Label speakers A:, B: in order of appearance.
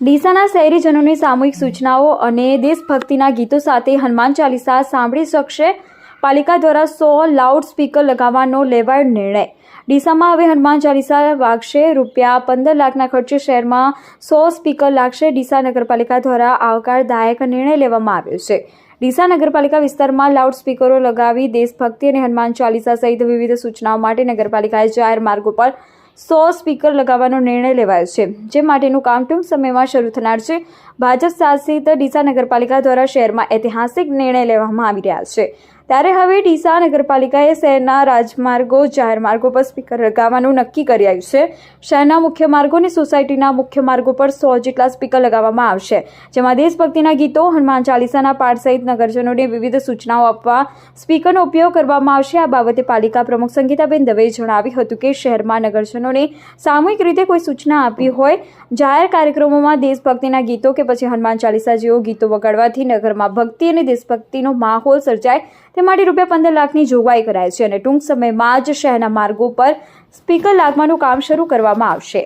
A: ડીસાના શહેરીજનોની સામૂહિક સૂચનાઓ અને દેશભક્તિના ગીતો સાથે હનુમાન ચાલીસા સાંભળી શકશે પાલિકા દ્વારા સો લાઉડ સ્પીકર લગાવવાનો લેવાયો નિર્ણય. ડીસામાં હવે હનુમાન ચાલીસા વાગશે. રૂપિયા પંદર લાખના ખર્ચે શહેરમાં સો સ્પીકર લાગશે. ડીસા નગરપાલિકા દ્વારા આવકારદાયક નિર્ણય લેવામાં આવ્યો છે. ડીસા નગરપાલિકા વિસ્તારમાં લાઉડ સ્પીકરો લગાવી દેશભક્તિ અને હનુમાન ચાલીસા સહિત વિવિધ સૂચનાઓ માટે નગરપાલિકાએ જાહેર માર્ગો પર સો સ્પીકર લગાવવાનો નિર્ણય લેવાયો છે. જે માટેનું કામ ટૂંક સમયમાં શરૂ થનાર છે. ભાજપ શાસિત ડીસા નગરપાલિકા દ્વારા શહેરમાં ઐતિહાસિક નિર્ણય લેવામાં આવી રહ્યા છે. ત્યારે હવે ડીસા નગરપાલિકાએ શહેરના રાજમાર્ગો, જાહેર માર્ગો પર સ્પીકર લગાવવાનું નક્કી કર્યું છે. શહેરના મુખ્ય માર્ગો અને સોસાયટીના મુખ્ય માર્ગો પર સો જેટલા સ્પીકર લગાવવામાં આવશે, જેમાં દેશભક્તિના ગીતો, હનુમાન ચાલીસાના પાઠ સહિત નગરજનોને વિવિધ સૂચનાઓ આપવા સ્પીકરનો ઉપયોગ કરવામાં આવશે. આ બાબતે પાલિકા પ્રમુખ સંગીતાબેન દવેએ જણાવ્યું હતું કે શહેરમાં નગરજનોને સામૂહિક રીતે કોઈ સૂચના આપી હોય, જાહેર કાર્યક્રમોમાં દેશભક્તિના ગીતો કે પછી હનુમાન ચાલીસા જેવો ગીતો વગાડવાથી નગરમાં ભક્તિ અને દેશભક્તિનો માહોલ સર્જાય તે માટે રૂપિયા પંદર લાખની જોગવાઈ કરાય છે અને ટૂંક સમયમાં જ શહેરના માર્ગો પર સ્પીકર લાગવાનું કામ શરૂ કરવામાં આવશે.